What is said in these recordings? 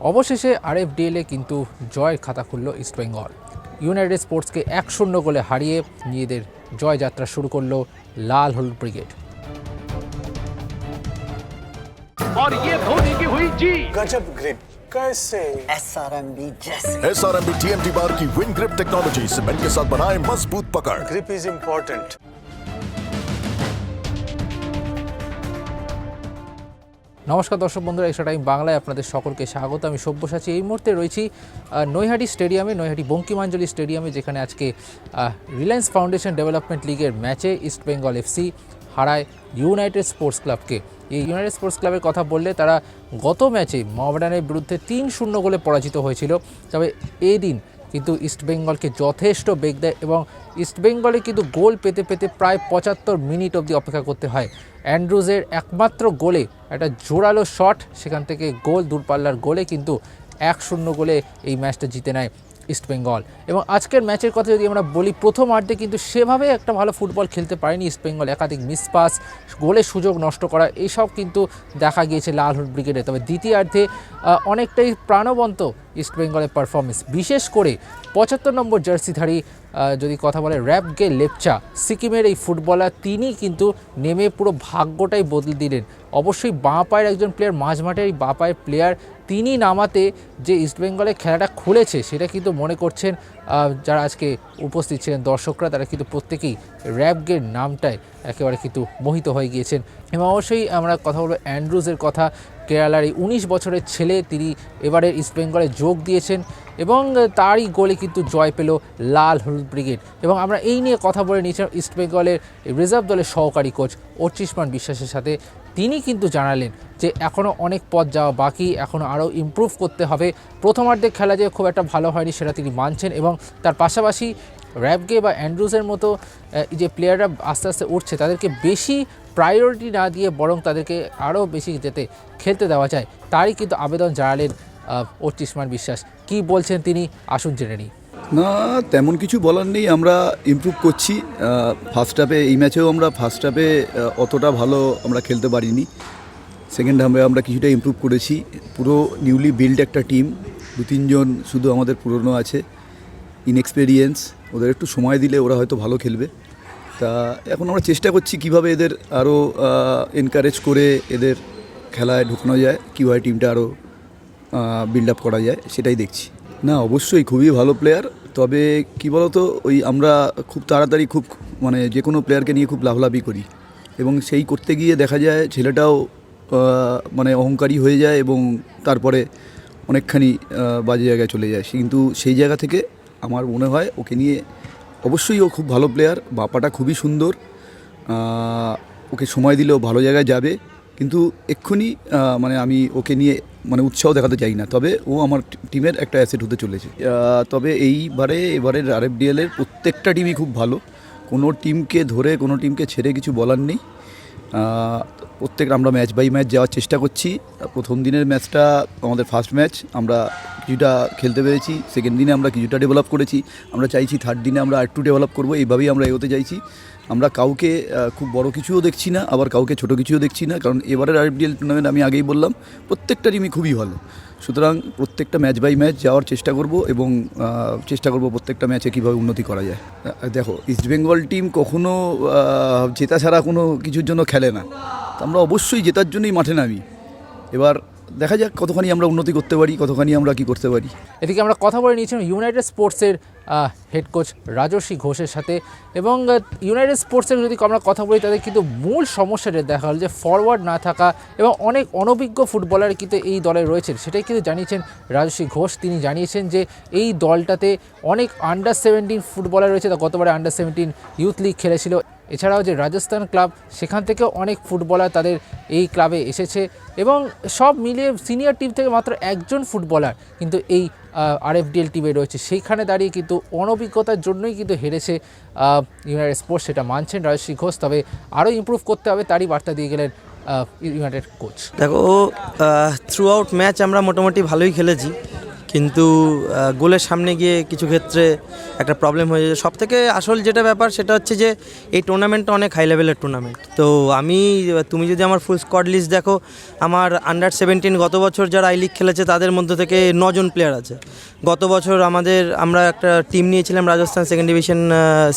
অবশেষে আরএফডিএলে কিন্তু জয়ের খাতা খুলল ইস্টবেঙ্গল ইউনাইটেড স্পোর্টসকে এক শূন্য গোলে হারিয়ে নিজেদের জয়যাত্রা শুরু করলো লাল হলুদ ব্রিগেড और ये धोनी की हुई जी गजब ग्रिप कैसे एसआरएमबी जैसे S R M B T M T bar की विन ग्रिप टेक्नोलॉजी सीमेंट के साथ बनाए मजबूत पकड़ ग्रिप इज इम्पोर्टेंट নমস্কার দর্শক বন্ধুরা, এক্সট্রা টাইম বাংলায় আপনাদের সকলকে স্বাগত। আমি সব্যসাচী, এই মুহূর্তে রয়েছি নৈহাটি স্টেডিয়ামে, নৈহাটি বঙ্কিমাঞ্জলি স্টেডিয়ামে, যেখানে আজকে রিলায়েন্স ফাউন্ডেশন ডেভেলপমেন্ট লিগের ম্যাচে ইস্ট বেঙ্গল এফসি হারায় ইউনাইটেড স্পোর্টস ক্লাবকে এই ইউনাইটেড স্পোর্টস ক্লাবের কথা বললে তারা গত ম্যাচে মোহামেডানের বিরুদ্ধে তিন শূন্য গোলে পরাজিত হয়েছিল। তবে এই দিন কিন্তু ইস্টবেঙ্গলকে যথেষ্ট বেগ দেয় এবং ইস্টবেঙ্গলে কিন্তু গোল পেতে পেতে প্রায় পঁচাত্তর মিনিট অবধি অপেক্ষা করতে হয়। অ্যান্ড্রুজের একমাত্র গোলে একটা জোরালো শট, সেখান থেকে গোল দূরপাল্লার গোলে কিন্তু এক শূন্য গোলে এই ম্যাচটা জিতে নেয়। ইস্টবেঙ্গল এবং আজকের ম্যাচের কথা যদি আমরা বলি, প্রথম আর্ধে কিন্তু সেভাবে একটা ভালো ফুটবল খেলতে পারেনি ইস্টবেঙ্গল একাধিক মিস পাস, গোলের সুযোগ নষ্ট করা এইসব কিন্তু দেখা গিয়েছে লাল হলুদ ব্রিগেডে। তবে দ্বিতীয়ার্ধে অনেকটাই প্রাণবন্ত ইস্টবেঙ্গলের পারফরমেন্স বিশেষ করে পঁচাত্তর নম্বর জার্সিধারী যদি কথা বলে র্যাপ গে লেপচা। সিকিমের এই ফুটবলার, তিনি কিন্তু নেমে পুরো ভাগ্যটাই বদলে দিলেন। অবশ্যই বাঁ পায়ের একজন প্লেয়ার মাঝমাঠের এই বাঁ পায়ের প্লেয়ার তিনি নামাতে যে ইস্টবেঙ্গলের খেলাটা খুলেছে, সেটা কিন্তু মনে করছেন যারা আজকে উপস্থিত ছিলেন দর্শকরা, তারা কিন্তু প্রত্যেকেই র্যাপগের নামটায় একেবারে কিন্তু মোহিত হয়ে গিয়েছেন। এবং অবশ্যই আমরা কথা বলব অ্যান্ড্রুজের কথা। কেরালার এই উনিশ বছরের ছেলে, তিনি এবারের ইস্টবেঙ্গলে যোগ দিয়েছেন এবং তারই গোলে কিন্তু জয় পেল লাল হলুদ ব্রিগেড। এবং আমরা এই নিয়ে কথা বলে নিয়েছিলাম ইস্টবেঙ্গলের রিজার্ভ দলের সহকারী কোচ অর্চিষ্মান বিশ্বাসের সাথে। তিনি কিন্তু জানালেন যে এখনও অনেক পথ যাওয়া বাকি এখনও আরও ইমপ্রুভ করতে হবে। প্রথমার্ধে খেলা যে খুব একটা ভালো হয়নি সেটা তিনি মানছেন এবং তার পাশাপাশি র্যাবগে বা অ্যান্ড্রুজের মতো যে প্লেয়াররা আস্তে আস্তে উঠছে তাদেরকে বেশি প্রায়োরিটি না দিয়ে বরং তাদেরকে আরও বেশি যেতে খেলতে দেওয়া যায়। তারই কিন্তু আবেদন জানালেন অর্চিষ্মান বিশ্বাস। কি বলছেন তিনি? আসুন জেনে নিই। না, তেমন কিছু বলার নেই, আমরা ইমপ্রুভ করছি। ফার্স্ট হাফে এই ম্যাচেও আমরা ফার্স্ট হাফে অতটা ভালো আমরা খেলতে পারিনি। সেকেন্ড হাফে আমরা কিছুটা ইমপ্রুভ করেছি। পুরো নিউলি বিল্ড একটা টিম দু তিনজন শুধু আমাদের পুরনো আছে। ইনএক্সপেরিয়েন্স ওদের একটু সময় দিলে ওরা হয়তো ভালো খেলবে। তা এখন আমরা চেষ্টা করছি কীভাবে এদের আরও এনকারেজ করে এদের খেলায় ঢুকানো যায়, কীভাবে টিমটা আরও বিল্ড আপ করা যায়, সেটাই দেখছি। না, অবশ্যই খুবই ভালো প্লেয়ার তবে কি বলতো, ওই আমরা খুব তাড়াতাড়ি খুব মানে যে কোনো প্লেয়ারকে নিয়ে খুব লাভলাভি করি। এবং সেই করতে গিয়ে দেখা যায় ছেলেটাও মানে অহংকারী হয়ে যায় এবং তারপরে অনেকখানি বাজে জায়গায় চলে যায়। কিন্তু সেই জায়গা থেকে আমার মনে হয় ওকে নিয়ে অবশ্যই ও খুব ভালো প্লেয়ার বাপাটা খুবই সুন্দর। ওকে সময় দিলেও ভালো জায়গায় যাবে। কিন্তু এক্ষুনি মানে আমি ওকে নিয়ে মানে উৎসাহ দেখাতে চাই না। তবে ও আমার টিমের একটা অ্যাসেট হতে চলেছে। তবে এইবারে, এবারের ডিএলের প্রত্যেকটা টিমই খুব ভালো। কোনো টিমকে ধরে, কোনো টিমকে ছেড়ে কিছু বলার নেই। প্রত্যেক আমরা ম্যাচ বাই ম্যাচ যাওয়ার চেষ্টা করছি। প্রথম দিনের ম্যাচটা আমাদের ফার্স্ট ম্যাচ আমরা কিছুটা খেলতে পেরেছি সেকেন্ড দিনে আমরা কিছুটা ডেভেলপ করেছি, আমরা চাইছি থার্ড দিনে আমরা একটু ডেভেলপ করব, এইভাবেই আমরা এগোতে চাইছি। আমরা কাউকে খুব বড় কিছুও দেখছি না, আবার কাউকে ছোট কিছুও দেখছি না, কারণ এবারের আইপিএল টুর্নামেন্ট আমি আগেই বললাম, প্রত্যেকটা টিমই খুবই ভালো। সুতরাং প্রত্যেকটা ম্যাচ বাই ম্যাচ যাওয়ার চেষ্টা করব এবং চেষ্টা করব প্রত্যেকটা ম্যাচে কীভাবে উন্নতি করা যায়। দেখো ইস্টবেঙ্গল টিম কখনো জেতা ছাড়া কোনো কিছুর জন্য খেলে না। আমরা অবশ্যই জেতার জন্যই মাঠে নামি। এবার দেখা যাক কতখানি আমরা উন্নতি করতে পারি, কতখানি আমরা কি করতে পারি। এদিকে আমরা কথা বলে নিয়েছিলাম ইউনাইটেড স্পোর্টসের হেড কোচ রাজস্বী ঘোষের সাথে। এবং ইউনাইটেড স্পোর্টসের যদি আমরা কথা বলি, তাদের কিন্তু মূল সমস্যাটা দেখা হল যে ফরওয়ার্ড না থাকা এবং অনেক অনভিজ্ঞ ফুটবলার কিন্তু এই দলে রয়েছেন। সেটাই কিন্তু জানিয়েছেন রাজস্বী ঘোষ। তিনি জানিয়েছেন যে এই দলটাতে অনেক আন্ডার সেভেন্টিন ফুটবলার রয়েছে। তা গতবারে আন্ডার সেভেন্টিন ইউথ লিগ খেলেছিল। এছাড়াও যে রাজস্থান ক্লাব, সেখান থেকেও অনেক ফুটবলার তাদের এই ক্লাবে এসেছে এবং সব মিলিয়ে সিনিয়র টিম থেকে মাত্র একজন ফুটবলার কিন্তু এই আরএফডিএল টিমে রয়েছে। সেইখানে দাঁড়িয়ে কিন্তু অনভিজ্ঞতার জন্যই কিন্তু হেরেছে ইউনাইটেড স্পোর্টস। সেটা মানছেন রাজশ্রী ঘোষ, তবে আরও ইমপ্রুভ করতে হবে তারই বার্তা দিয়ে গেলেন ইউনাইটেড কোচ দেখো থ্রু আউট ম্যাচ আমরা মোটামুটি ভালোই খেলেছি। কিন্তু গোলের সামনে গিয়ে কিছু ক্ষেত্রে একটা প্রবলেম হয়ে যায়। সব থেকে আসল যেটা ব্যাপার সেটা হচ্ছে যে, এই টুর্নামেন্টটা অনেক হাই লেভেলের টুর্নামেন্ট তো আমি, তুমি যদি আমার ফুল স্কোয়াড লিস্ট দেখো, আমার আন্ডার সেভেন্টিন গত বছর যারা আই লিগ খেলেছে, তাদের মধ্যে থেকে নজন প্লেয়ার আছে। গত বছর আমাদের, আমরা একটা টিম নিয়েছিলাম রাজস্থান সেকেন্ড ডিভিশন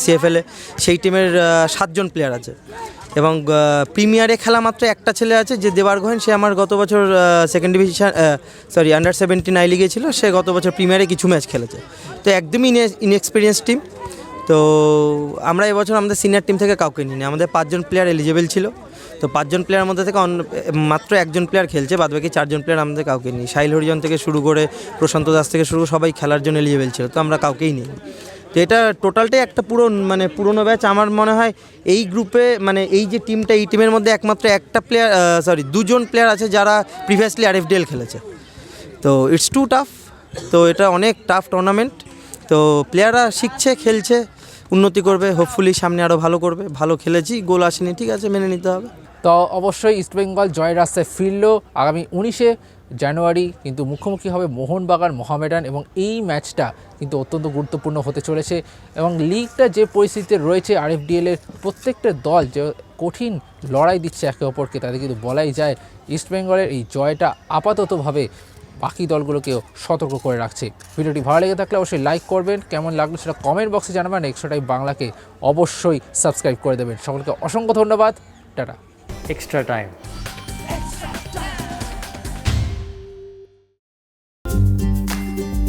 সিএফএলে সেই টিমের সাতজন প্লেয়ার আছে। এবং প্রিমিয়ারে খেলা মাত্র একটা ছেলে আছে, যে দেবার গোহেন সে আমার গত বছর second division sorry under seventeen I লিগে ছিল, সে গত বছর প্রিমিয়ারে কিছু ম্যাচ খেলেছে। তো একদমই ইনএক্সপিরিয়েন্স টিম তো আমরা এবছর আমাদের সিনিয়র টিম থেকে কাউকে নিই আমাদের পাঁচজন প্লেয়ার এলিজেবল ছিল। তো পাঁচজন প্লেয়ার মধ্যে থেকে মাত্র একজন প্লেয়ার খেলছে, বাদবাকি চারজন প্লেয়ার আমাদের কাউকে নিই সাহিল হরিজন থেকে শুরু করে প্রশান্ত দাস থেকে শুরু সবাই খেলার জন্য এলিজেবল ছিল, তো আমরা কাউকেই নিই তো এটা টোটালটাই একটা পুরো মানে পুরনো ব্যাচ। আমার মনে হয় এই গ্রুপে মানে এই যে টিমটা, এই টিমের মধ্যে একমাত্র একটা প্লেয়ার সরি দুজন প্লেয়ার আছে যারা প্রিভিয়াসলি আর এফডিএল খেলেছে। তো ইটস টু টাফ তো এটা অনেক টাফ টুর্নামেন্ট তো প্লেয়াররা শিখছে, খেলছে, উন্নতি করবে হোপফুলি সামনে আরও ভালো করবে। ভালো খেলেছি, গোল আসেনি, ঠিক আছে, মেনে নিতে হবে। তো অবশ্যই ইস্টবেঙ্গল জয়ের রাস্তায় ফিরল। আগামী উনিশে জানুয়ারি কিন্তু মুখোমুখি হবে মোহনবাগান, মোহামেডান এবং এই ম্যাচটা কিন্তু অত্যন্ত গুরুত্বপূর্ণ হতে চলেছে এবং লিগটা যে পরিস্থিতিতে রয়েছে, আরএফডিএল এর প্রত্যেকটা দল যে কঠিন লড়াই দিচ্ছে একে অপরকে তাদের কিন্তু বলাই যায় ইস্টবেঙ্গলের এই জয়টা আপাততভাবে বাকি দলগুলোকেও সতর্ক করে রাখছে। ভিডিওটি ভালো লেগে থাকলে অবশ্যই লাইক করবেন, কেমন লাগল সেটা কমেন্ট বক্সে জানাবেন এক্সট্রা টাইম বাংলাকে অবশ্যই সাবস্ক্রাইব করে দেবেন। সকলকে অসংখ্য ধন্যবাদ, tata. Extra time.